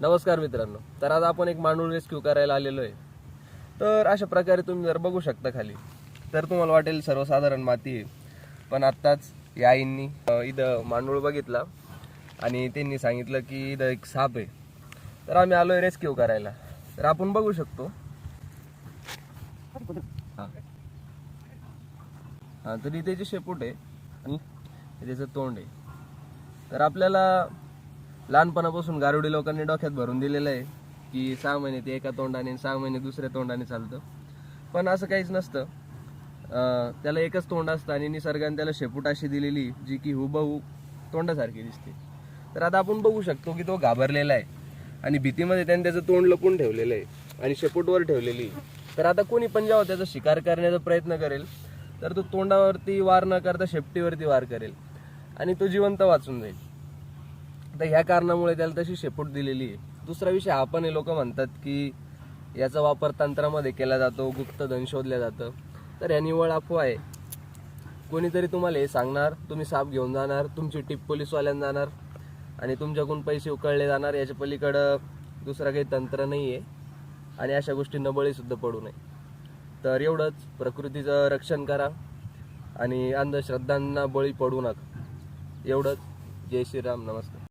नमस्कार मित्रांनो. तर आज आपण एक मांडूळ रेस्क्यू करायला आलेलो आहे. तर अशा प्रकारे तुम्ही जर बघू शकता खाली तर तुम्हाला वाटेल सर्वसाधारण माती आहे. पण आत्ताच या आईंनी इथं मांडूळ बघितला आणि त्यांनी सांगितलं की इथं एक साप आहे. तर आम्ही आलो आहे रेस्क्यू करायला. तर आपण बघू शकतो. हां. हां तर इथे जे शेपूट आहे आणि त्याचं तोंड आहे. तर आपल्याला लहानपणापासून गारुडी लोकांनी डोक्यात भरून दिलेलं आहे की सहा महिने ते एका तोंडाने सहा महिने दुसऱ्या तोंडाने चालतं. पण असं काहीच नसतं. त्याला एकच तोंड असतं आणि निसर्गाने त्याला शेपूट अशी दिलेली जी की हुबहू तोंडासारखी दिसते. तर आता आपण बघू शकतो की तो घाबरलेला आहे आणि भीतीमध्ये त्याने त्याचं तोंड लपून ठेवलेलं आहे आणि शेपूटवर ठेवलेली तर आता कोणी पण जेव्हा त्याचा शिकार करण्याचा प्रयत्न करेल तर तो तोंडावरती वार न करता शेपटीवरती वार करेल आणि तो जिवंत वाचून जाईल. तर ह्या कारणामुळे त्याला तशी शेपूट दिलेली आहे. दुसरा विषय हा पण हे लोक म्हणतात की याचा वापर तंत्रामध्ये केला जातो गुप्त धन शोधलं जातं. तर ह्या निवळ अफवा आहे. कोणीतरी तुम्हाला हे सांगणार तुम्ही साप घेऊन जाणार तुमची टीप पोलीसवाल्यांना जाणार आणि तुमच्याकडून पैसे उकळले जाणार याच्या पलीकडं दुसरं काही तंत्र नाही आहे आणि अशा गोष्टींना बळीसुद्धा पडू नये. तर एवढंच. प्रकृतीचं रक्षण करा आणि अंधश्रद्धांना बळी पडू नका. एवढंच. जय श्रीराम. नमस्कार.